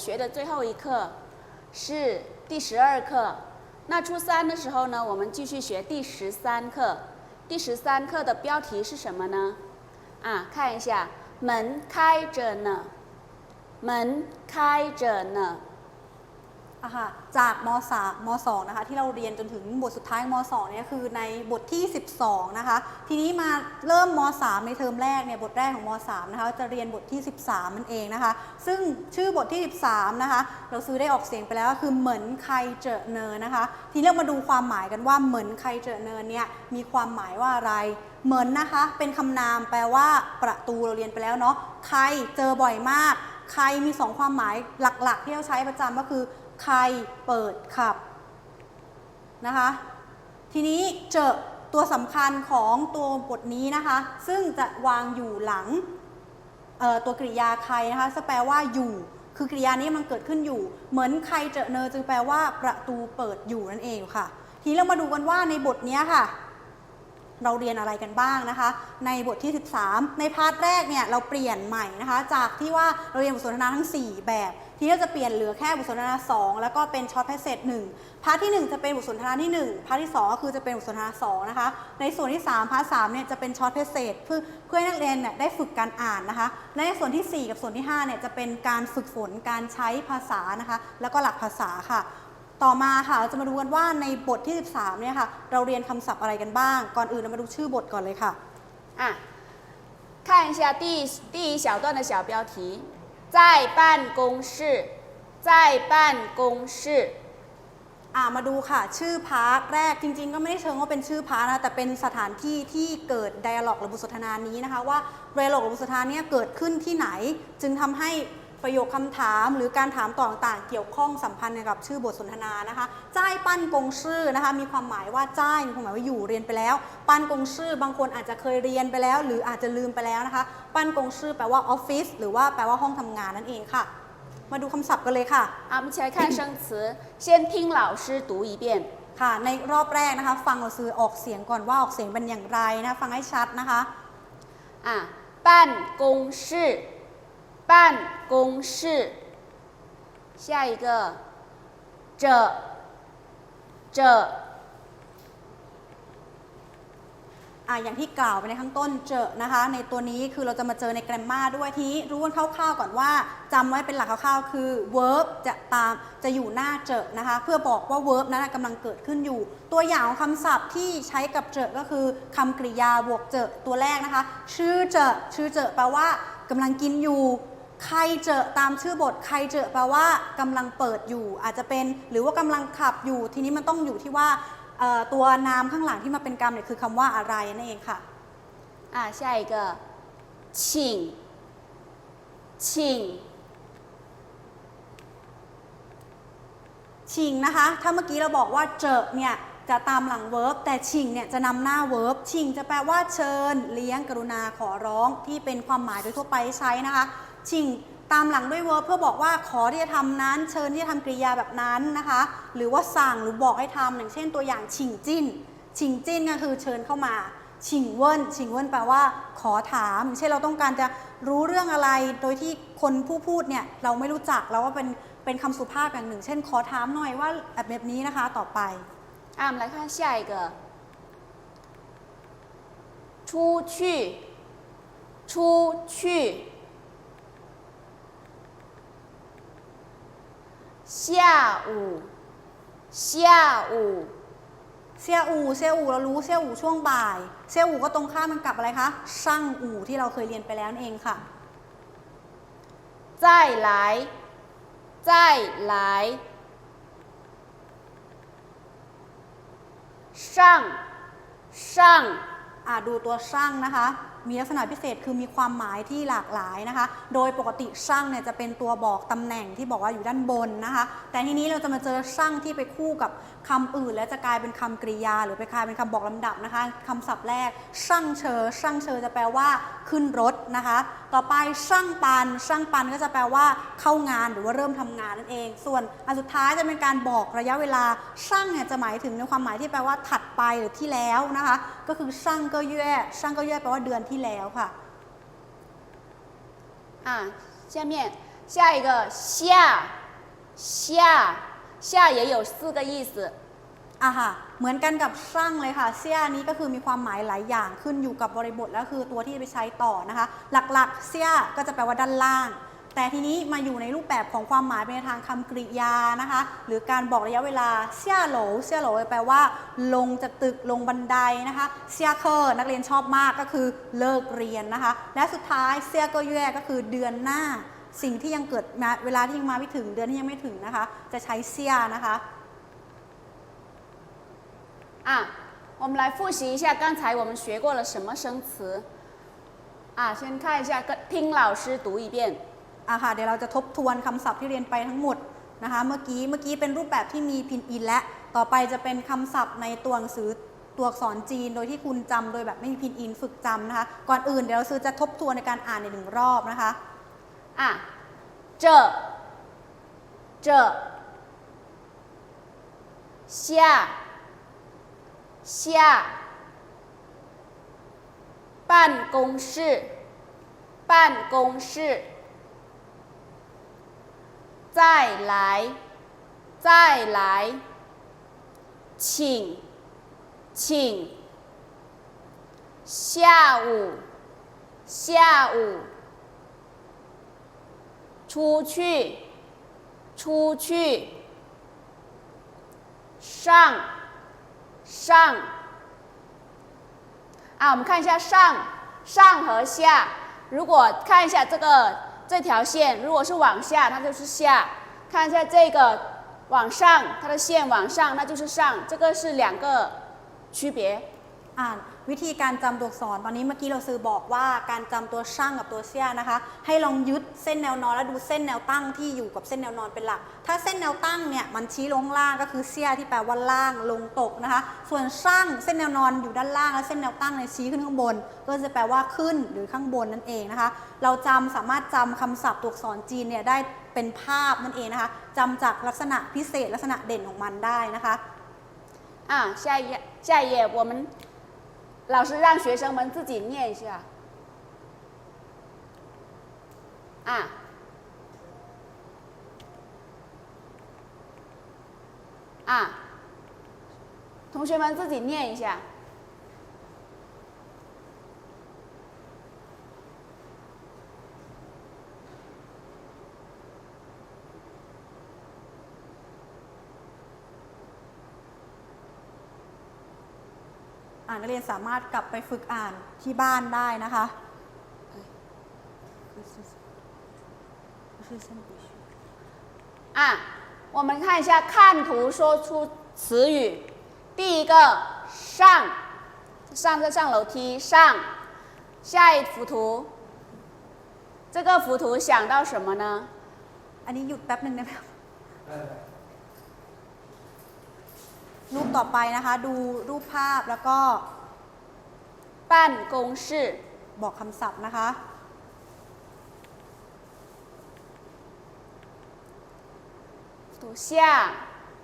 学的最后一课是第十二课。那初三的时候呢，我们继续学第十三课。第十三课的标题是什么呢？啊，看一下，门开着呢，门开着呢。 อะค่ะจากม3ม2นะคะที่เราเรียนจนถึงบทสุดท้ายม2เนี่ยคือในบทที่ 12นะคะทีนี้มาเริ่มม3ในเทอมแรกเนี่ยบทแรกของม3นะคะจะเรียนบทที่ 13นั่นเองนะคะ ซึ่งชื่อบทที่ 13นะคะเราซื้อได้ออกเสียงไปแล้วก็คือเหมือนใครเจอเนินนะคะ ทีนี้เรามาดูความหมายกันว่าเหมือนใครเจอเนินเนี่ยมีความหมายว่าอะไรเหมือนนะคะเป็นคำนามแปลว่าประตูเราเรียนไปแล้วเนาะใครเจอบ่อยมาก ใครมีสองความหมายหลักๆ ที่เราใช้ประจำก็คือ ใครเปิดขับนะคะ ทีนี้เจอตัวสำคัญของตัวบทนี้นะคะ ซึ่งจะวางอยู่หลังตัวกริยาใครนะคะจะแปลว่าอยู่ คือกริยานี้มันเกิดขึ้นอยู่ เหมือนใครเจอเนอจึงแปลว่าประตูเปิดอยู่นั่นเองค่ะ ทีนี้เรามาดูกันว่าในบทนี้ค่ะ เราเรียนอะไรกันบ้างนะคะ ในบทที่ 13 ในพาร์ทแรกเนี่ยเราเปลี่ยนใหม่นะคะ จากที่ว่าเราเรียนบทสนทนาทั้ง 4 แบบ ทีนี้เราจะเปลี่ยนเหลือแค่บทสนทนา 2 แล้วก็เป็นช็อตแพสเซจหนึ่งพาร์ทที่ 1 จะเป็นบทสนทนาที่ 1 พาร์ทที่ 2 ก็คือจะเป็นบทสนทนา2นะคะ ในส่วนที่ 3 พาร์ท3เนี่ยจะเป็นช็อตแพสเซจเพื่อเพื่อให้นักเรียนเนี่ยได้ฝึกการอ่านนะคะ และในส่วนที่ 4 กับส่วนที่5เนี่ยจะเป็นการฝึกฝนการใช้ภาษานะคะ แล้วก็หลักภาษาค่ะ ต่อมาค่ะเราจะมาดูกันว่าในบทที่ 13 เนี่ยค่ะ เราเรียนคำศัพท์อะไรกันบ้าง ก่อนอื่นเรามาดูชื่อบทก่อนเลยค่ะ 啊，看一下第一第一小段的小标题，在办公室，在办公室。 อ่ามาดูค่ะ ชื่อพาร์ทแรกจริง ๆ ก็ไม่ได้เชิงว่าเป็นชื่อพาร์ทนะแต่เป็นสถานที่ที่เกิดไดอะล็อกหรือบทสนทนานี้นะคะว่าไดอะล็อกหรือบทสนทนาเนี้เกิดขึ้นที่ไหน จึงทำให้ ประโยคคำถาม หรือการถามต่อต่างๆ เกี่ยวข้องสัมพันธ์กับชื่อบทสนทนานะคะจ้ายปั้นกงชื่อนะคะมีความหมายว่าจ้ายมีความหมายว่าอยู่เรียนไปแล้ว ปั้นกงชื่อบางคนอาจจะเคยเรียนไปแล้ว หรืออาจจะลืมไปแล้วนะคะ ปั้นกงชื่อแปลว่าออฟฟิศหรือว่าแปลว่าห้องทำงานนั่นเองค่ะ มาดูคำศัพท์กันเลยค่ะ 啊，我们一起来看生词，先听老师读一遍。 ค่ะในรอบแรกนะคะ ฟังเราซื้อออกเสียงก่อนว่าออกเสียงเป็นอย่างไรนะฟังให้ชัดนะคะ 啊，办公室， 办公室。下一个，这，这， อ่ะอย่างที่กล่าวไปในข้างต้นเจอนะคะ ในตัวนี้คือเราจะมาเจอในแกรมมาด้วยทีนี้รู้กันคร่าวๆก่อนว่าจำไว้เป็นหลักคร่าวๆคือ verb จะตามจะอยู่หน้าเจอนะคะ เพื่อบอกว่า verb นั้นนะกำลังเกิดขึ้นอยู่ ตัวอย่างของคำศัพท์ที่ใช้กับเจอก็คือคำกริยาบวกเจอตัวแรกนะคะ ชื่อเจอชื่อเจอแปลว่ากำลังกินอยู่ ใครเจอตามชื่อบท ใครเจอแปลว่ากำลังเปิดอยู่ อาจจะเป็นหรือว่ากำลังขับอยู่ ทีนี้มันต้องอยู่ที่ว่าเอ่อตัวนามข้างหลังที่มาเป็นกรรมเนี่ยคือคำว่าอะไรนั่นเองค่ะ 啊，下一个，请，请， ชิงนะคะ ถ้าเมื่อกี้เราบอกว่าเจอเนี่ยจะตามหลังเวิร์บแต่ชิงเนี่ยจะนำหน้าเวิร์บชิงจะแปลว่าเชิญ เลี้ยง กรุณาขอร้องที่เป็นความหมายโดยทั่วไปใช้นะคะ ชิงตามหลังด้วยเวิร์บเพื่อบอกว่าขอที่จะทำนั้น เชิญที่จะทำกริยาแบบนั้นนะคะ หรือว่าสั่งหรือบอกให้ทำอย่างเช่นตัวอย่างชิงจิ้น ชิงจิ้นก็คือเชิญเข้ามา ชิงเวินชิงเวินแปลว่าขอถาม เช่นเราต้องการจะรู้เรื่องอะไร โดยที่คนผู้พูดเนี่ยเราไม่รู้จักเราว่าเป็นเป็นคำสุภาพอย่างหนึ่ง เช่น ขอถามหน่อยว่าแบบแบบนี้นะคะต่อไป 啊，我们来看下一个，出去，出去， 下午，下午， เซียอูเซียอูเรารู้เซียอูช่วงบ่าย เซียอูก็ตรงข้ามมันกับอะไรคะ ช่างอู่ที่เราเคยเรียนไปแล้วนั่นเองค่ะ 再来，再来，上，上。 อ่าดูตัวช่างนะคะ มีลักษณะพิเศษคือมีความหมายที่หลากหลายนะคะ โดยปกติช่างเนี่ยจะเป็นตัวบอกตำแหน่งที่บอกว่าอยู่ด้านบนนะคะ แต่ทีนี้เราจะมาเจอช่างที่ไปคู่กับคำอื่น และจะกลายเป็นคำกริยา หรือไปกลายเป็นคำบอกลำดับนะคะคำศัพท์แรกช่างเชอช่างเชอจะแปลว่าขึ้นรถนะคะ ต่อไปช่างปัน ช่างปันก็จะแปลว่าเข้างานหรือว่าเริ่มทำงานนั่นเอง ส่วนอันสุดท้ายจะเป็นการบอกระยะเวลาช่างเนี่ยจะหมายถึงในความหมายที่แปลว่าถัดไปหรือที่แล้วนะคะ ก็คือช่างก็แย่ช่างก็แย่แปลว่าเดือนที่แล้วค่ะ 啊，下面 下一个下下下也有四个意思。 อ่ะค่ะ เหมือนกันกับช่างเลยค่ะ เสี้ยนี้ก็คือมีความหมายหลายอย่างขึ้นอยู่กับบริบทและคือตัวที่จะไปใช้ต่อนะคะ หลักๆ เสี้ยก็จะแปลว่าด้านล่าง แต่ทีนี้มาอยู่ในรูปแบบของความหมายเป็นทางคำกริยานะคะ หรือการบอกระยะเวลาเสี้ยโหลเสี้ยโหลแปลว่า ลงจากตึกลงบันไดนะคะเสี้ยเคอร์นักเรียนชอบมากก็คือเลิกเรียนนะคะ และสุดท้ายเสี้ยก็แย่ก็คือเดือนหน้า สิ่งที่ยังเกิดมาเวลาที่ยังมาไม่ถึงเดือนที่ยังไม่ถึงนะคะ จะใช้เสี้ยนะคะ 啊，我们来复习一下刚才我们学过了什么生词。啊，先看一下，跟听老师读一遍。 อ่ะค่ะเดี๋ยวเราจะทบทวนคำศัพท์ที่เรียนไปทั้งหมดนะคะ เมื่อกี้เมื่อกี้เป็นรูปแบบที่มีพินอินและ ต่อไปจะเป็นคำศัพท์ในตัวหนังสือตัวอักษรจีน โดยที่คุณจำโดยแบบไม่มีพินอินฝึกจำนะคะ ก่อนอื่นเดี๋ยวเราซื้อจะทบทวนในการอ่านในหนึ่งรอบนะคะ 啊，这这下下办公室办公室 再来再来请请下午下午出去，出去，上，上。啊，我们看一下上，上和下。如果看一下这个这条线如果是往下，它就是下。看一下这个往上，它的线往上，那就是上。这个是两个区别啊。 วิธีการจำตัวอักษรตอนนี้เมื่อกี้เราซื้อบอกว่าการจำตัวช่างกับตัวเสี้ยนะคะ ให้ลองยึดเส้นแนวนอนแล้วดูเส้นแนวตั้งที่อยู่กับเส้นแนวนอนเป็นหลัก ถ้าเส้นแนวตั้งเนี่ยมันชี้ลงข้างล่างก็คือเสี้ยที่แปลว่าล่างลงตกนะคะ ส่วนช่างเส้นแนวนอนอยู่ด้านล่างและเส้นแนวตั้งในยชี้ขึ้นข้างบน ก็จะแปลว่าขึ้นหรือข้างบนนั่นเองนะคะ เราจำสามารถจำคำศัพท์ตัวอักษรจีนเนี่ยได้เป็นภาพนั่นเองนะคะจำจากลักษณะพิเศษลักษณะเด่นของมันได้นะคะ 啊，下一页，下一页，我们 老师让学生们自己念一下。啊，啊，同学们自己念一下。 นนักเรียนสามารถกลับไปฝึกอ่านที่บ้านได้นะคะ 啊，我们看一下看图说出词语。第一个上，上在上楼梯上。下一幅图，这个幅图想到什么呢？ อันนี้หยุดแป๊บหนึ่งได้ไหม รูปต่อไปนะคะ ดูรูปภาพแล้วก็ 办公室 บอกคำศัพท์นะคะ 图下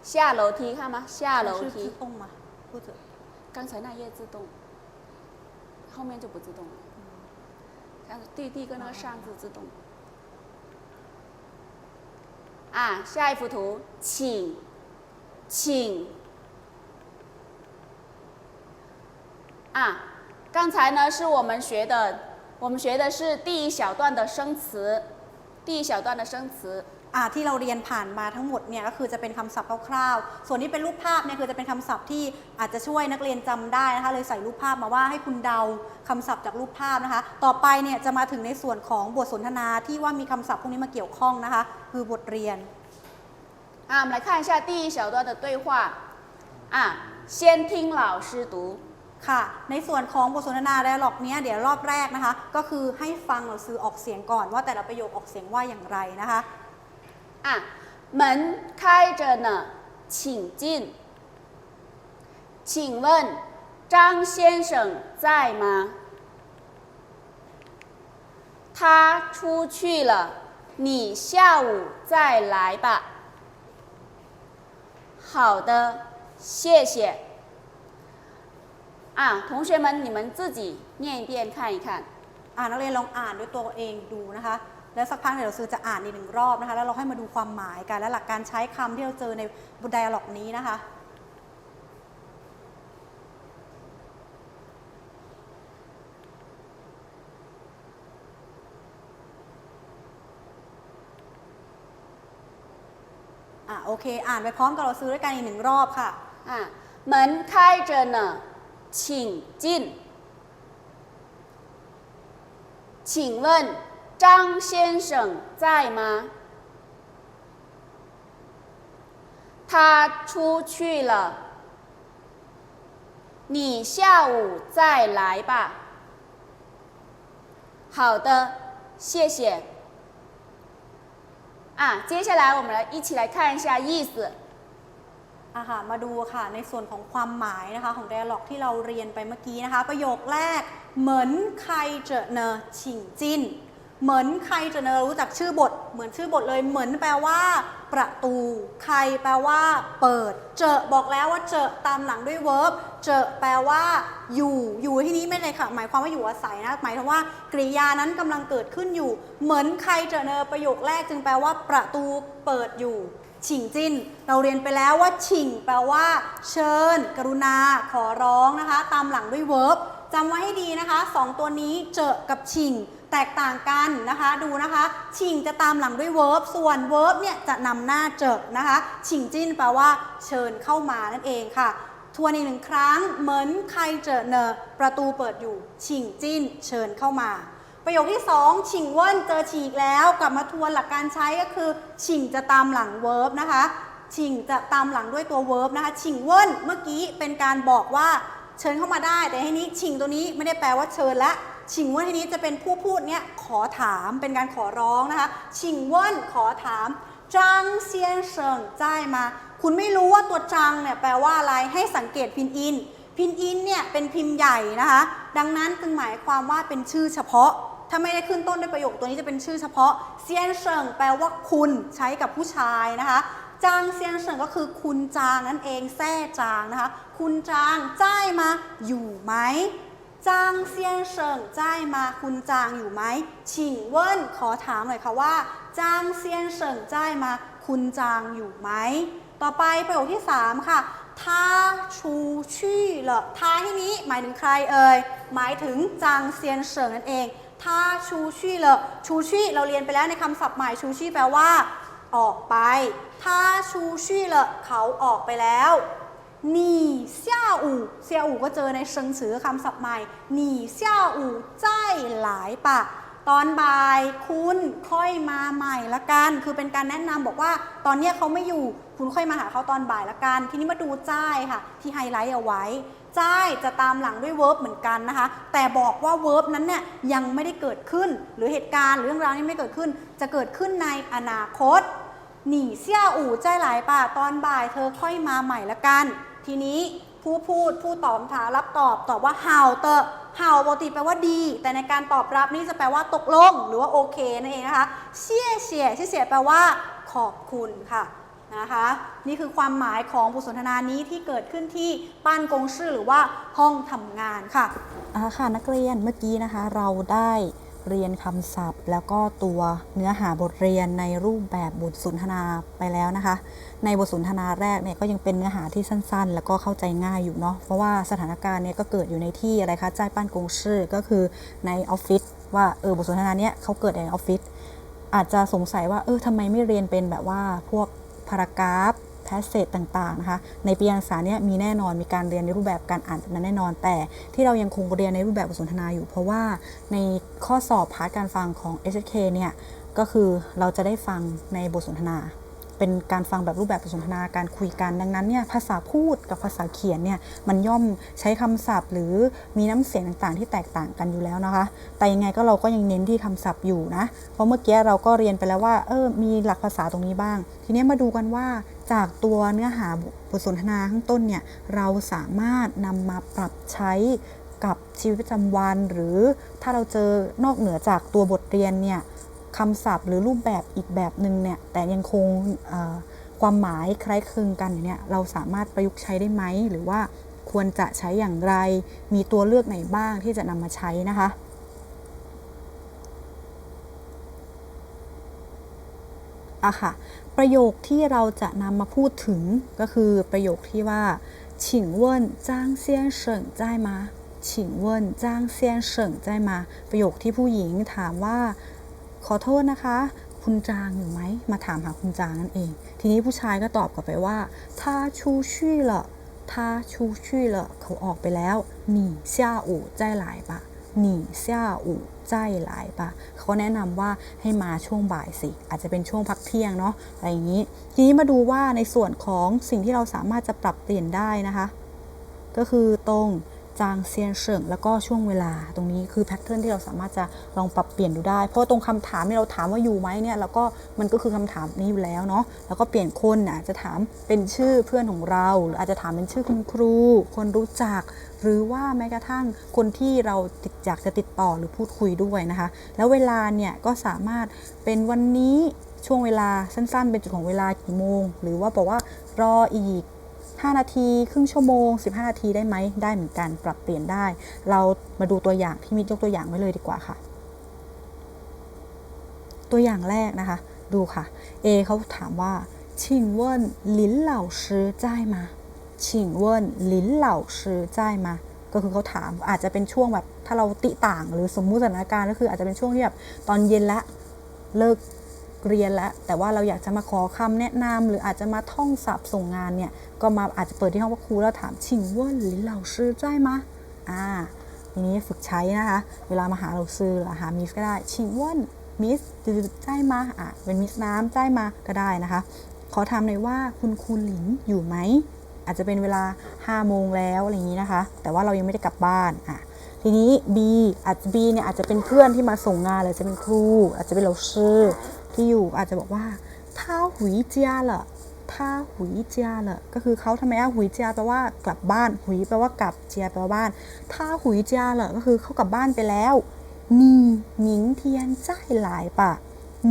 下楼梯看吗？下楼 ชื่อชื่อ 梯， ตรงมาพูดเถอะ 刚才那页自动，后面就不自动了。看第第一个那个上字自动。啊，下一幅图，请，请。 啊，刚才呢是我们学的，我们学的是第一小段的生词，第一小段的生词。 อ่าที่เราเรียนผ่านมาทั้งหมดเนี่ยก็คือจะเป็นคำศัพท์คร่าวๆ ส่วนที่เป็นรูปภาพเนี่ยคือจะเป็นคำศัพท์ที่อาจจะช่วยนักเรียนจำได้นะคะ เลยใส่รูปภาพมาว่าให้คุณเดาคำศัพท์จากรูปภาพนะคะ ต่อไปเนี่ยจะมาถึงในส่วนของบทสนทนาที่ว่ามีคำศัพท์พวกนี้มาเกี่ยวข้องนะคะ คือบทเรียน 啊，我们来看一下第一小段的对话。啊，先听老师读。 ค่ะ ในส่วนของบทสนทนาไดอะล็อกเนี้ยเดี๋ยวรอบแรกนะคะ ก็คือให้ฟังหรือซื้อออกเสียงก่อนว่าแต่ละประโยคออกเสียงว่าอย่างไรนะคะ 啊，门开着呢，请进。请问张先生在吗？他出去了，你下午再来吧。好的，谢谢。 啊，同学们，你们自己念一遍看一看。 อ่านักเรียนลองอ่านด้วยตัวเองดูนะคะ แล้วสักพักเดี๋ยวเราซื้อจะอ่านอีกหนึ่งรอบนะคะ แล้วเราให้มาดูความหมายกัน และหลักการใช้คำที่เราเจอในบทไดอะล็อกนี้นะคะ อ่ะโอเค อ่านไปพร้อมกับเราซื้อด้วยกันอีกหนึ่งรอบค่ะ 啊，门开着呢， 请进。请问张先生在吗？他出去了。你下午再来吧。好的，谢谢。啊，接下来我们来一起来看一下意思。 อะค่ะมาดูค่ะในส่วนของความหมายนะคะของ dialog ที่เราเรียนไปเมื่อกี้นะคะ ประโยคแรกเหมือนใครเจอเนอฉิงจินเหมือนใครเจอเนอรู้จักชื่อบท เหมือนชื่อบทเลยเหมือนแปลว่า ประตู ใครแปลว่า เปิด เจอบอกแล้วว่าเจอตามหลังด้วย verb เจอแปลว่า อยู่ อยู่ที่นี้ไม่ได้ค่ะ หมายความว่าอยู่อาศัยนะ หมายถึงว่ากริยานั้นกำลังเกิดขึ้นอยู่ เหมือนใครเจอเนอประโยคแรกจึงแปลว่า ประตูเปิดอยู่ ฉิงจิ้น เราเรียนไปแล้วว่าฉิงแปลว่า เชิญ กรุณา ขอร้องนะคะ ตามหลังด้วย verb จำไว้ให้ดีนะคะสองตัวนี้เจอกับฉิงแตกต่างกันนะคะดูนะคะ ฉิงจะตามหลังด้วย verb ส่วน verb เนี่ยจะนำหน้าเจอนะคะฉิงจิ้นแปลว่าเชิญเข้ามานั่นเองค่ะทวนอีกหนึ่งครั้งเหมือนใครเจอเนอประตูเปิดอยู่ ฉิงจิ้นเชิญเข้ามา ประโยคที่ 2 ฉิงเวินเจอฉีกแล้ว กลับมาทวนหลักการใช้ก็คือ ฉิงจะตามหลัง verb นะคะ ฉิงจะตามหลังด้วยตัว verb นะคะ ฉิงเวินเมื่อกี้เป็นการบอกว่าเชิญเข้ามาได้ แต่ทีนี้ฉิงตัวนี้ไม่ได้แปลว่าเชิญและฉิงเวินทีนี้จะเป็นผู้พูดเนี่ยขอถามเป็นการขอร้องนะคะฉิงเวินขอถามจางเซียนเซิงจ่ายมา คุณไม่รู้ว่าตัวจางเนี่ยแปลว่าอะไรให้สังเกตพินอิน พินอินเนี่ยเป็นพิมพ์ใหญ่นะคะ ดังนั้นจึงหมายความว่าเป็นชื่อเฉพาะ ถ้าไม่ได้ขึ้นต้นด้วยประโยคตัวนี้จะเป็นชื่อเฉพาะเซียนเฉิงแปลว่าคุณใช้กับผู้ชายนะคะจางเซียนเฉิงก็คือคุณจางนั่นเองแท้จางนะคะ คุณจางจ่ายมาอยู่ไหมจางเซียนเฉิงจ่ายมาคุณจางอยู่ไหมฉิงเวิ้นขอถามหน่อยค่ะว่าจางเซียนเฉิงจ่ายมาคุณจางอยู่ไหมต่อไปประโยคที่ 3 ค่ะท่าชูชี่เหรอท่าที่นี้หมายถึงใครเอ่ยหมายถึงจางเซียนเฉิงนั่นเอง ท่าชูชี่เหรอชูชี่เราเรียนไปแล้วในคำศัพท์ใหม่ชูชี่แปลว่า ออกไปท่าชูชี่เหรอเขาออกไปแล้วหนีเซี่ยอู่เซี่ยอู่ก็เจอในเชิงสือคำศัพท์ใหม่หนีเซี่ยอู่ใจหลายปะ ตอนบ่ายคุณค่อยมาใหม่ละกัน คือเป็นการแนะนำบอกว่า ตอนเนี้ยเขาไม่อยู่ คุณค่อยมาหาเขาตอนบ่ายละกัน ทีนี้มาดูใจค่ะ ที่ไฮไลท์เอาไว้ จ้ายจะตามหลังด้วยเวิร์บเหมือนกันนะคะ แต่บอกว่าเวิร์บนั้นเนี่ยยังไม่ได้เกิดขึ้น หรือเหตุการณ์หรือเรื่องราวนี้ไม่เกิดขึ้น จะเกิดขึ้นในอนาคต หนีเสี่ยอู่ใจหลายป่าตอนบ่ายเธอค่อยมาใหม่ละกัน ทีนี้ผู้พูดผู้ตอบถามรับตอบตอบว่าฮาเตอร์ฮาปกติแปลว่าดี แต่ในการตอบรับนี่จะแปลว่าตกลง หรือว่าโอเคนั่นเองนะคะเชี่ยเฉียเชี่ยเฉียแปลว่าขอบคุณค่ะ นะคะนี่คือความหมายของบทสนทนานี้ที่เกิดขึ้นที่ป้านกงชื่อหรือว่าห้องทำงานค่ะอ่าค่ะนักเรียนเมื่อกี้นะคะเราได้เรียนคำศัพท์ แล้วก็ตัวเนื้อหาบทเรียนในรูปแบบบทสนทนาไปแล้วนะคะ ในบทสนทนาแรกเนี่ยก็ยังเป็นเนื้อหาที่สั้น ๆ แล้วก็เข้าใจง่ายอยู่เนาะเพราะว่าสถานการณ์เนี่ยก็เกิดอยู่ในที่อะไรคะจ่ายป้านกงชื่อก็คือในออฟฟิศว่าเออบทสนทนาเนี้ยเขาเกิดในออฟฟิศอาจจะสงสัยว่าเออทำไมไม่เรียนเป็นแบบว่าพวก พารากราฟแพสเซจต่างๆนะคะในปีการศึกษาเนี่ยมีแน่นอนมีการเรียนในรูปแบบการอ่านนั้นแน่นอน แต่ที่เรายังคงเรียนในรูปแบบบทสนทนาอยู่ เพราะว่าในข้อสอบพาร์ทการฟังของ SK เนี่ยก็คือเราจะได้ฟังในบทสนทนา เป็นการฟังแบบรูปแบบบทสนทนาการคุยกันดังนั้นเนี่ยภาษาพูดกับภาษาเขียนเนี่ยมันย่อมใช้คำศัพท์ หรือมีน้ำเสียงต่างๆ ที่แตกต่างกันอยู่แล้วนะคะ แต่ยังไงก็เราก็ยังเน้นที่คำศัพท์อยู่นะ เพราะเมื่อกี้เราก็เรียนไปแล้วว่าเออมีหลักภาษาตรงนี้บ้าง ทีนี้มาดูกันว่าจากตัวเนื้อหาบทสนทนาข้างต้นเนี่ยเราสามารถนำมาปรับใช้กับชีวิตประจำวัน หรือถ้าเราเจอนอกเหนือจากตัวบทเรียนเนี่ย คำศัพท์หรือรูปแบบอีกแบบหนึ่งเนี่ยแต่ยังคงความหมายคล้ายคลึงกันเนี่ยเราสามารถประยุกต์ใช้ได้ไหม หรือว่าควรจะใช้อย่างไร มีตัวเลือกไหนบ้างที่จะนำมาใช้นะคะอะค่ะประโยคที่เราจะนำมาพูดถึงก็คือประโยคที่ว่าฉิงเวินจางเซียนเฉิงใจมาฉิงเวินจางเซียนเฉิงใจมา ประโยคที่ผู้หญิงถามว่า ขอโทษนะคะ คุณจางอยู่ไหม มาถามหาคุณจางนั่นเอง ทีนี้ผู้ชายก็ตอบกลับไปว่าท่าชูชี่เหรอท่าชูชี่เหรอเขาออกไปแล้วหนีเซียอู่ใจหลายปะหนีเซียอู่ใจหลายปะเขาแนะนำว่าให้มาช่วงบ่ายสิ อาจจะเป็นช่วงพักเที่ยงเนาะอะไรอย่างนี้ ทีนี้มาดูว่าในส่วนของสิ่งที่เราสามารถจะปรับเปลี่ยนได้นะคะ ก็คือตรง จางเซียนเฉิงแล้วก็ช่วงเวลาตรงนี้คือแพทเทิร์นที่เราสามารถจะลองปรับเปลี่ยนดูได้ เพราะตรงคำถามที่เราถามว่าอยู่ไหมเนี่ยแล้วก็มันก็คือคำถามนี้อยู่แล้วเนาะแล้วก็เปลี่ยนคนอาจจะถามเป็นชื่อเพื่อนของเรา หรืออาจจะถามเป็นชื่อคุณครู คนรู้จัก หรือว่าแม้กระทั่งคนที่เราติดอยากจะติดต่อหรือพูดคุยด้วยนะคะ แล้วเวลาเนี่ยก็สามารถเป็นวันนี้ช่วงเวลาสั้นๆ เป็นจุดของเวลากี่โมง หรือว่าบอกว่ารออีก 5 นาที ครึ่งชั่วโมง 15 นาทีได้ไหมได้เหมือนกันปรับเปลี่ยนได้ เรามาดูตัวอย่างพี่มิตรยกตัวอย่างไว้เลยดีกว่าค่ะ ตัวอย่างแรกนะคะ ดูค่ะ A เขาถามว่าชิงเวินลินเหล่าซื้อจมาชิงเวินลินเหล่าซื้อจมาก็คือเขาถามอาจจะเป็นช่วงแบบถ้าเราติต่าง หรือสมมุติสถานการณ์ก็คืออาจจะเป็นช่วงที่แบบตอนเย็นละเลิก เรียนแล้วแต่ว่าเราอยากจะมาขอคำแนะนำหรืออาจจะมาท่องศัพท์ส่งงานเนี่ยก็มาอาจจะเปิดที่ห้องพักครูแล้วถามชิงว่าหรือเหล่าซื้อใจมะอ่าทีนี้ฝึกใช้นะคะ เวลามาหาเราซื้อหรือหามิสก็ได้ชิงว่ามิสใจมาอะเป็นมิสน้ำใจมาก็ได้นะคะ ขอถามหน่อยว่าคุณครูหลินอยู่ไหมอาจจะเป็นเวลา5โมงแล้วอะไรอย่างนี้นะคะ แต่ว่าเรายังไม่ได้กลับบ้านอะทีนี้ B อาจจะ B เนี่ยอาจจะเป็นเพื่อนที่มาส่งงานหรือจะเป็นครู อาจจะเป็นเราชื่อ ที่อยู่อาจจะบอกว่าถ้าหุยเจียเหรอถ้าหุยเจียเหรอก็คือเขาทำไมอะหุยเจียแปลว่ากลับบ้าน หุยแปลว่ากลับเจียแปลว่าบ้านถ้าหุยเจียเหรอก็คือเขากลับบ้านไปแล้วนีหมิงเทียนใจหลายปะ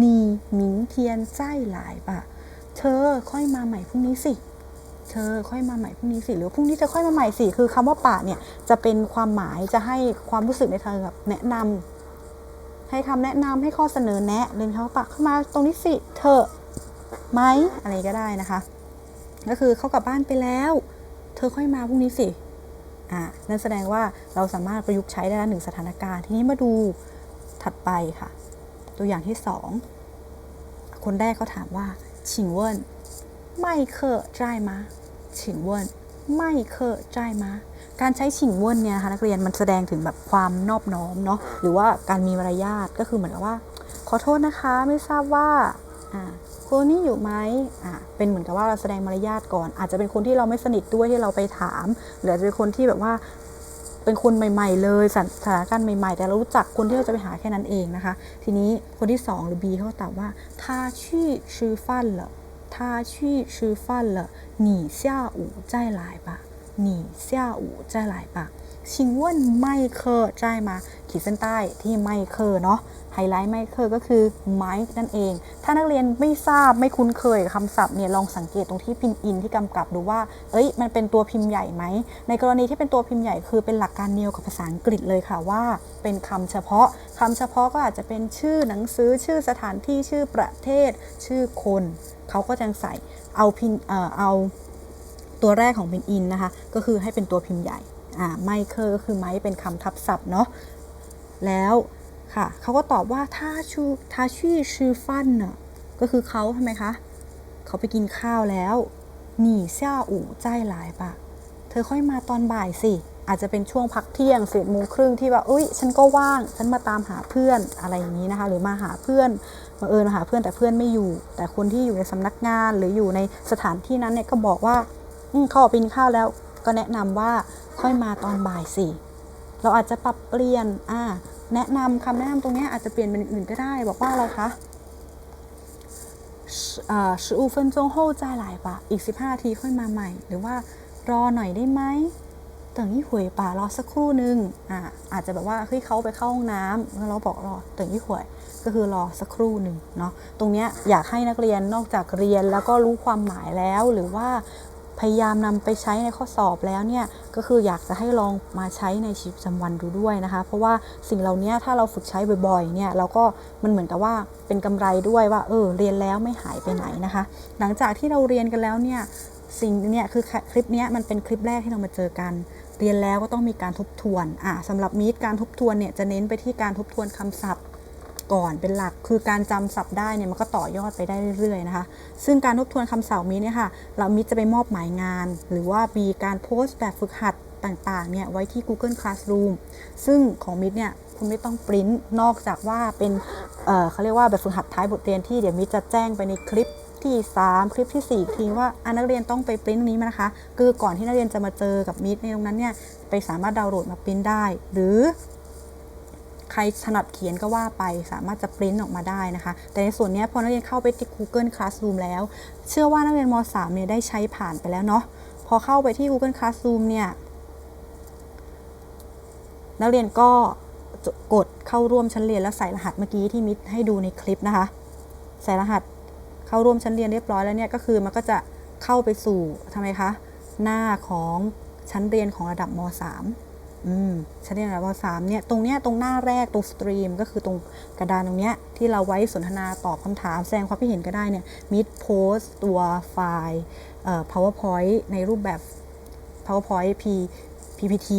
นีหมิงเทียนใจหลายปะเธอค่อยมาใหม่พรุ่งนี้สิเธอค่อยมาใหม่พรุ่งนี้สิหรือพรุ่งนี้เธอค่อยมาใหม่สิคือคำว่าป่าเนี่ยจะเป็นความหมายจะให้ความรู้สึกในทางแบบแนะนำ ให้คำแนะนำให้ข้อเสนอแนะเลยคำว่าป่าเข้ามาตรงนี้สิเธอไหมอะไรก็ได้นะคะ ก็คือเขากลับบ้านไปแล้ว เธอค่อยมาพรุ่งนี้สิอ่านั่นแสดงว่าเราสามารถประยุกต์ใช้ได้ลหนึ่งสถานการณ์ ทีนี้มาดูถัดไปค่ะ ตัวอย่างที่สองคนแรกเขาถามว่าชิงเวินไม่เคอใจมาฉิงเวินไม่เคอใจมา การใช้ฉิงว่นเนี่ยนะคะนักเรียนมันแสดงถึงแบบความนอบน้อมเนาะหรือว่าการมีมารยาทก็คือเหมือนกับว่า ขอโทษนะคะไม่ทราบว่าคุณนี่อยู่ไหมเป็นเหมือนกับว่าเราแสดงมารยาทก่อน อาจจะเป็นคนที่เราไม่สนิทด้วยที่เราไปถาม หรืออาจจะเป็นคนที่แบบว่าเป็นคนใหม่ ๆ เลยสถานการณ์ใหม่ๆ แต่เรารู้จักคนที่เราจะไปหาแค่นั้นเองนะคะ ทีนี้คนที่ 2 หรือ B เขาตอบว่าท่าชื่อชื่อฟันเหรอท่าชื่อชื่อฟันเหรอหนีเซี่ยอู่ใจหลายปะ หนีเซี่ยอู่จะหลปากชิงว่นไม่เคอร์ใช่มาขีดเส้นใต้ที่ไม่เคอร์เนาะไฮไลท์ไม่เคอร์ก็คือไมค์นั่นเอง ถ้านักเรียนไม่ทราบไม่คุ้นเคยคำศัพท์เนี่ยลองสังเกตตรงที่พิมพ์อินที่กำกับดูว่า เอ้ย มันเป็นตัวพิมพ์ใหญ่ไหม ในกรณีที่เป็นตัวพิมพ์ใหญ่คือเป็นหลักการเดียวกับภาษาอังกฤษเลยค่ะว่า เป็นคำเฉพาะคำเฉพาะก็อาจจะเป็นชื่อหนังสือชื่อสถานที่ชื่อประเทศ ชื่อคนเขาก็จะใส่เอาพินเอ่อเอา ตัวแรกของพินอินนะคะ ก็คือให้เป็นตัวพิมพ์ใหญ่อ่าไมเคอร์ก็คือไม้เป็นคำทับศัพท์เนาะแล้วค่ะเขาก็ตอบว่าถ้าชูทาชีชื่อฟันเน่ะก็คือเขาทำไมคะเขาไปกินข้าวแล้วหนีเซี่ยอู่ใจหลายปะเธอค่อยมาตอนบ่ายสิ อาจจะเป็นช่วงพักเที่ยงเศษโมงครึ่งที่ว่าเอ้ย ฉันก็ว่าง ฉันมาตามหาเพื่อนอะไรอย่างนี้นะคะ หรือมาหาเพื่อนมาเอิญมาหาเพื่อนแต่เพื่อนไม่อยู่ แต่คนที่อยู่ในสำนักงานหรืออยู่ในสถานที่นั้นเนี่ยก็บอกว่า เขาออกไปกินข้าวแล้วก็แนะนำว่าค่อยมาตอนบ่ายสี่เราอาจจะปรับเปลี่ยนอ่าแนะนำคำแนะนำตรงนี้อาจจะเปลี่ยนเป็นอื่นก็ได้ บอกว่าอะไรคะสิบห้าจงโฮใจหลายปะอีกสิบห้าทีค่อยมาใหม่ หรือว่ารอหน่อยได้ไหมเติ่งยี่หวยป่ารอสักครู่นึงอ่าอาจจะแบบว่าเฮ้ยเขาไปเข้าห้องน้ำแล้วเราบอกรอเติ่งยี่หวยก็คือรอสักครู่หนึ่งเนาะตรงเนี้ยอยากให้นักเรียนนอกจากเรียนแล้วก็รู้ความหมายแล้วหรือว่า พยายามนำไปใช้ในข้อสอบแล้วเนี่ยก็คืออยากจะให้ลองมาใช้ในชีวิตประจำวันดูด้วยนะคะ เพราะว่าสิ่งเหล่านี้ถ้าเราฝึกใช้บ่อยๆเนี่ยเราก็มันเหมือนกับว่าเป็นกำไรด้วยว่าเออเรียนแล้วไม่หายไปไหนนะคะ หลังจากที่เราเรียนกันแล้วเนี่ยสิ่งเนี่ยคือคลิปเนี้ยมันเป็นคลิปแรกที่เรามาเจอกัน เรียนแล้วก็ต้องมีการทบทวนอะสำหรับมีดการทบทวนเนี่ยจะเน้นไปที่การทบทวนคำศัพท์ ก่อนเป็นหลัก คือการจำศัพท์ได้เนี่ยมันก็ต่อยอดไปได้เรื่อยๆนะคะ ซึ่งการทบทวนคำศัพท์มีเนี่ยค่ะ เรามิจะไปมอบหมายงาน หรือว่ามีการโพสต์แบบฝึกหัดต่างๆเนี่ยไว้ที่ Google Classroom ซึ่งของมิตรเนี่ยคุณไม่ต้องปริ้นนอกจากว่าเป็นเเขาเรียกว่าแบบฝึกหัดท้ายบทเรียนที่เดี๋ยวมิตรจะแจ้งไปในคลิปที่ 3 คลิปที่ 4 ทีว่าอนักเรียนต้องไปปริ้นตรงนี้มานะคะ คือก่อนที่นักเรียนจะมาเจอกับมิตรในตรงนั้นเนี่ยไปสามารถดาวน์โหลดมาปริ้นได้ หรือ ใครถนัดเขียนก็ว่าไป สามารถจะปริ้นออกมาได้นะคะ แต่ในส่วนนี้พอนักเรียนเข้าไปที่ Google Classroom แล้ว เชื่อว่านักเรียนม .3 เนี่ยได้ใช้ผ่านไปแล้วเนาะพอเข้าไปที่ Google Classroom เนี่ยนักเรียนก็กดเข้าร่วมชั้นเรียนแล้วใส่รหัสเมื่อกี้ที่มิดให้ดูในคลิปนะคะ ใส่รหัสเข้าร่วมชั้นเรียนเรียบร้อยแล้วเนี่ยก็คือมันก็จะเข้าไปสู่ทำไมคะหน้าของชั้นเรียนของระดับม .3 อืมชั้นเรียนระดับมเนี่ยตรงเนี้ยตรงหน้าแรกตรงสตรีมก็คือตรงกระดานตรงเนี้ยที่เราไว้สนทนาตอบคำถามแสดงความคิดเห็นก็ได้เนี่ยมิดโพสตัวไฟล์เอ่อ powerpoint ในรูปแบบ powerpoint p ppt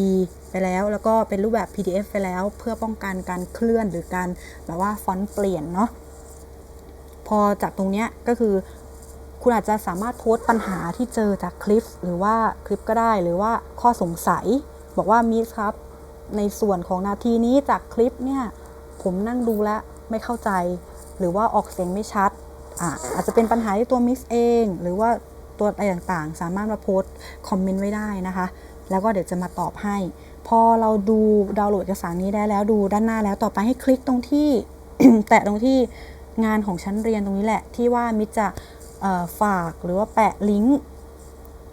ไปแล้ว แล้วก็เป็นรูปแบบ pdf ไปแล้ว เพื่อป้องกันการเคลื่อนหรือการแบบว่าฟอนต์เปลี่ยนเนาะพอจากตรงเนี้ยก็คือคุณอาจจะสามารถโพสต์ปัญหาที่เจอจากคลิป หรือว่าคลิปก็ได้หรือว่าข้อสงสัย บอกว่ามิสครับ ในส่วนของนาทีนี้จากคลิปเนี่ย ผมนั่งดูแล้วไม่เข้าใจ หรือว่าออกเสียงไม่ชัดอะอาจจะเป็นปัญหาที่ตัวมิสเอง หรือว่าตัวอะไรต่างๆ สามารถมาโพสต์คอมเมนต์ไว้ได้นะคะ แล้วก็เดี๋ยวจะมาตอบให้ พอเราดูดาวน์โหลดเอกสารนี้ได้แล้วดูด้านหน้าแล้วต่อไปให้คลิกตรงที่ แตะตรงที่งานของชั้นเรียนตรงนี้แหละ ที่ว่ามิตรจะฝากหรือว่าแปะลิงก์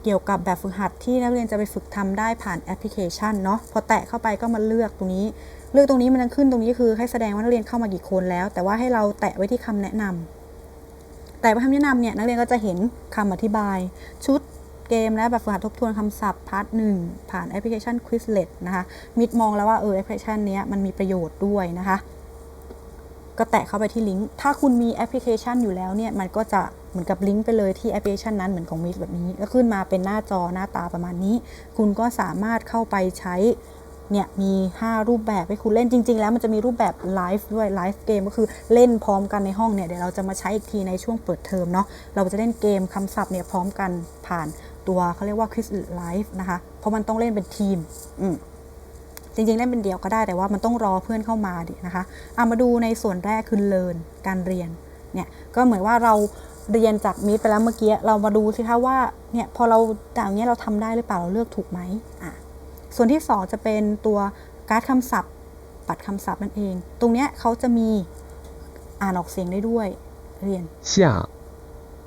เกี่ยวกับแบบฝึกหัดที่นักเรียนจะไปฝึกทำได้ผ่านแอปพลิเคชันเนาะพอแตะเข้าไปก็มาเลือกตรงนี้ เลือกตรงนี้มันจะขึ้นตรงนี้คือให้แสดงว่านักเรียนเข้ามากี่คนแล้ว แต่ว่าให้เราแตะไว้ที่คำแนะนำแต่ว่าคำแนะนำเนี่ยนักเรียนก็จะเห็นคำอธิบาย ชุดเกมและแบบฝึกหัดทบทวนคำศัพท์พาร์ทหนึ่งผ่านแอปพลิเคชัน Quizlet นะคะมิดมองแล้วว่าเออแอปพลิเคชันนี้มันมีประโยชน์ด้วยนะคะ ก็แตะเข้าไปที่ลิงก์ถ้าคุณมีแอปพลิเคชันอยู่แล้วเนี่ยมันก็จะ เหมือนกับลิงก์ไปเลยที่แอปพลิเคชันนั้นเหมือนของมิดแบบนี้ ก็ขึ้นมาเป็นหน้าจอหน้าตาประมาณนี้ คุณก็สามารถเข้าไปใช้เนี่ยมี 5 รูปแบบให้คุณเล่นจริง ๆ แล้วมันจะมีรูปแบบไลฟ์ด้วยไลฟ์เกมก็คือเล่นพร้อมกันในห้องเนี่ยเดี๋ยวเราจะมาใช้อีกทีในช่วงเปิดเทอมเนาะเราจะเล่นเกมคำศัพท์เนี่ยพร้อมกันผ่านตัวเขาเรียกว่า Quiz Live นะคะ เพราะมันต้องเล่นเป็นทีมอืมจริง ๆ เล่นเป็นเดี่ยวก็ได้แต่ว่ามันต้องรอเพื่อนเข้ามาดินะคะเอามาดูในส่วนแรกคือเรียนการเรียนเนี่ยก็เหมือนว่าเรา เรียนจากมิดไปแล้วเมื่อกี้เรามาดูสิคะว่าเนี่ยพอเราอย่างเงี้ยเราทำได้หรือเปล่าเราเลือกถูกไหมอะส่วนที่ 2 จะเป็นตัวการ์ดคำศัพท์ ปัดคำศัพท์นั่นเอง ตรงเนี้ยเขาจะมีอ่านออกเสียงได้ด้วย เรียน下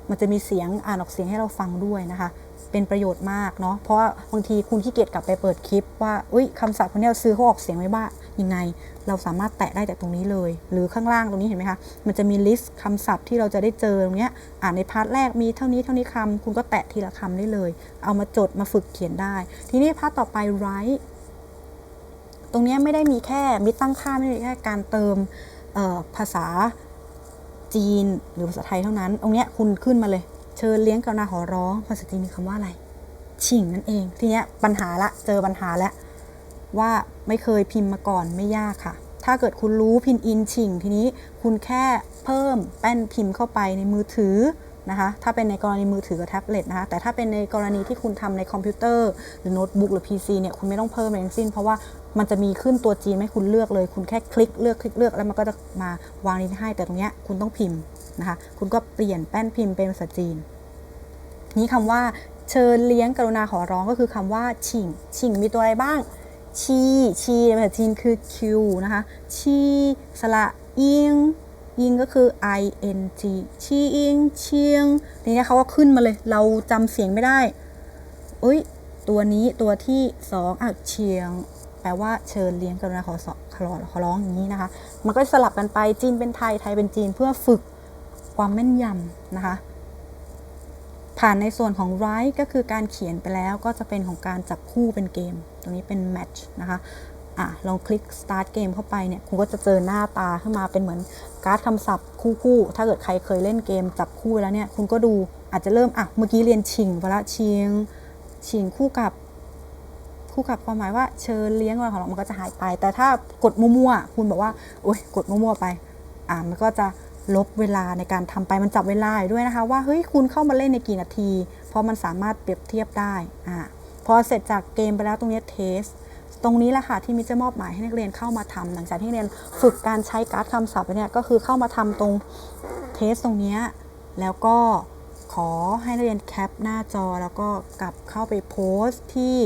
มันจะมีเสียงอ่านออกเสียงให้เราฟังด้วยนะคะ เป็นประโยชน์มากเนาะเพราะว่าบางทีคุณขี้เกียจกลับไปเปิดคลิปว่าอุ้ยคำศัพท์คนนี้เราซื้อเขาออกเสียงไว้ว่า ยังไงเราสามารถแตะได้จากตรงนี้เลย หรือข้างล่างตรงนี้เห็นไหมคะมันจะมีลิสต์คำศัพท์ที่เราจะได้เจอตรงเนี้ยอ่านในพาร์ทแรกมีเท่านี้เท่านี้คำคุณก็แตะทีละคำได้เลย เอามาจดมาฝึกเขียนได้ ทีนี้พาร์ทต่อไป write ตรงเนี้ยไม่ได้มีแค่มิตตั้งค่าไม่ได้แค่การเติมภาษาจีนหรือภาษาไทยเท่านั้น ตรงเนี้ยคุณขึ้นมาเลย เชิญเลี้ยงกรุณาขอร้อง ภาษาจีนมีคำว่าอะไรฉิงนั่นเอง ทีเนี้ยปัญหาละ เจอปัญหาแล้วว่า ไม่เคยพิมพ์มาก่อนไม่ยากค่ะ ถ้าเกิดคุณรู้พินอินฉิงทีนี้คุณแค่เพิ่มแป้นพิมพ์เข้าไปในมือถือนะคะถ้าเป็นในกรณีมือถือกับแท็บเล็ตนะคะแต่ถ้าเป็นในกรณีที่คุณทำในคอมพิวเตอร์ หรือโน้ตบุ๊กหรือ PC เนี่ยคุณไม่ต้องเพิ่มอะไรทั้งสิ้น เพราะว่ามันจะมีขึ้นตัวจีนให้คุณเลือกเลย คุณแค่คลิกเลือกคลิกเลือกแล้วมันก็จะมาวางนี้ให้ แต่ตรงเนี้ยคุณต้องพิมพ์นะคะคุณก็เปลี่ยนแป้นพิมพ์เป็นภาษาจีน นี้คำว่าเชิญเลี้ยงกรุณาขอร้องก็คือคำว่าฉิงฉิงมีตัวอะไรบ้าง ชีชีในภาษาจีนคือคิวนะคะ ชีสระอิงอิงก็คือ i n g ชีอิงเชียงทีนี้เขาก็ขึ้นมาเลย เราจำเสียงไม่ได้เอ้ย ตัวนี้ตัวที่สองอะเชียง แปลว่าเชิญเลี้ยงกรุณาขอสอขอขอร้องอย่างนี้นะคะ มันก็สลับกันไปจีนเป็นไทยไทยเป็นจีนเพื่อฝึกความแม่นยำนะคะ ผ่านในส่วนของ write ก็คือการเขียนไปแล้วก็จะเป็นของการจับคู่เป็นเกม ตรงนี้เป็น match นะคะอะลองคลิก start game เข้าไปเนี่ย คุณก็จะเจอหน้าตาขึ้นมาเป็นเหมือนการ์ดคำศัพท์คู่ๆถ้าเกิดใครเคยเล่นเกมจับคู่แล้วเนี่ย คุณก็ดูอาจจะเริ่ม อะ เมื่อกี้เรียนชิงไปละชิงชิงคู่กับ คู่กับความหมายว่าเชิญเลี้ยงอะไรของเรา มันก็จะหายไป แต่ถ้ากดมั่วๆคุณบอกว่าโอ๊ยกดมั่วๆไป อ่ามันก็จะ ลบเวลาในการทำไปมันจับเวลาด้วยนะคะ ว่าเฮ้ยคุณเข้ามาเล่นในกี่นาที เพราะมันสามารถเปรียบเทียบได้อ่าพอเสร็จจากเกมไปแล้วตรงนี้เทสตรงนี้แหละค่ะที่มิจะมอบหมายให้นักเรียนเข้ามาทำหลังจากที่เรียนฝึกการใช้การ์ดคำศัพท์ไปเนี่ยก็คือเข้ามาทำตรงเทสตรงเนี้ยแล้วก็ขอให้นักเรียนแคปหน้าจอแล้วก็กลับเข้าไปโพสต์ที่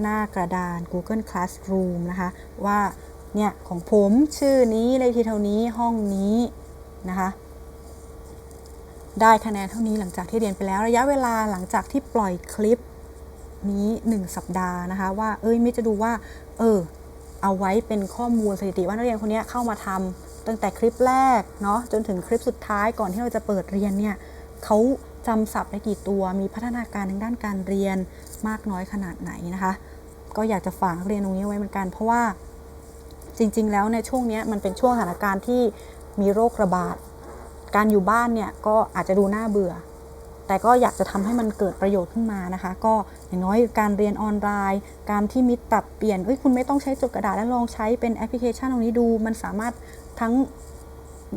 หน้ากระดาน Google Classroom นะคะ ว่าเนี่ยของผมชื่อนี้เลขที่เท่านี้ห้องนี้ นะคะ ได้คะแนนเท่านี้หลังจากที่เรียนไปแล้วระยะเวลาหลังจากที่ปล่อยคลิปนี้ 1 สัปดาห์นะคะว่าเอ้ยมิจะดูว่า เออ เอาไว้เป็นข้อมูลสถิติว่านักเรียนคนนี้เข้ามาทำตั้งแต่คลิปแรกเนาะจนถึงคลิปสุดท้ายก่อนที่เราจะเปิดเรียนเนี่ยเขาจำศัพท์ได้กี่ตัวมีพัฒนาการทางด้านการเรียนมากน้อยขนาดไหนนะคะ ก็อยากจะฝากนักเรียนตรงนี้ไว้เหมือนกัน เพราะว่าจริง ๆ แล้วในช่วงนี้มันเป็นช่วงสถานการณ์ที่ มีโรคระบาด การอยู่บ้านเนี่ยก็อาจจะดูน่าเบื่อ แต่ก็อยากจะทำให้มันเกิดประโยชน์ขึ้นมานะคะ ก็อย่างน้อยการเรียนออนไลน์ การที่มิตรปรับเปลี่ยนเอ้ยคุณไม่ต้องใช้จดกระดาษแล้วลองใช้เป็นแอปพลิเคชันตรงนี้ดู มันสามารถทั้ง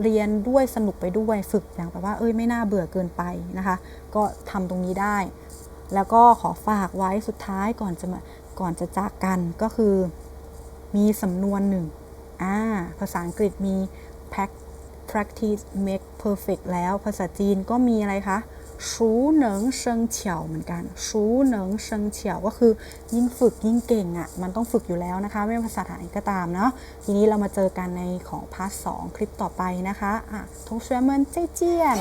เรียนด้วยสนุกไปด้วยฝึกอย่างแบบว่าเอ้ยไม่น่าเบื่อเกินไปนะคะ ก็ทำตรงนี้ได้ แล้วก็ขอฝากไว้สุดท้ายก่อนจะมาก่อนจะจากกันก็คือมีสำนวนหนึ่งอ่าภาษาอังกฤษมี pack practice make perfect แล้ว ภาษาจีนก็มีอะไรคะชูเหนิงเชิงเฉียวเหมือนกันชูเหนิงเชิงเฉียวก็คือยิ่งฝึกยิ่งเก่งอะ่ะ มันต้องฝึกอยู่แล้วนะคะ ไม่ว่าภาษาไหนก็ตามเนาะ ทีนี้เรามาเจอกันในของพาร์ทสคลิปต่อไปนะคะ อะทงเชวยเมินเจเจียน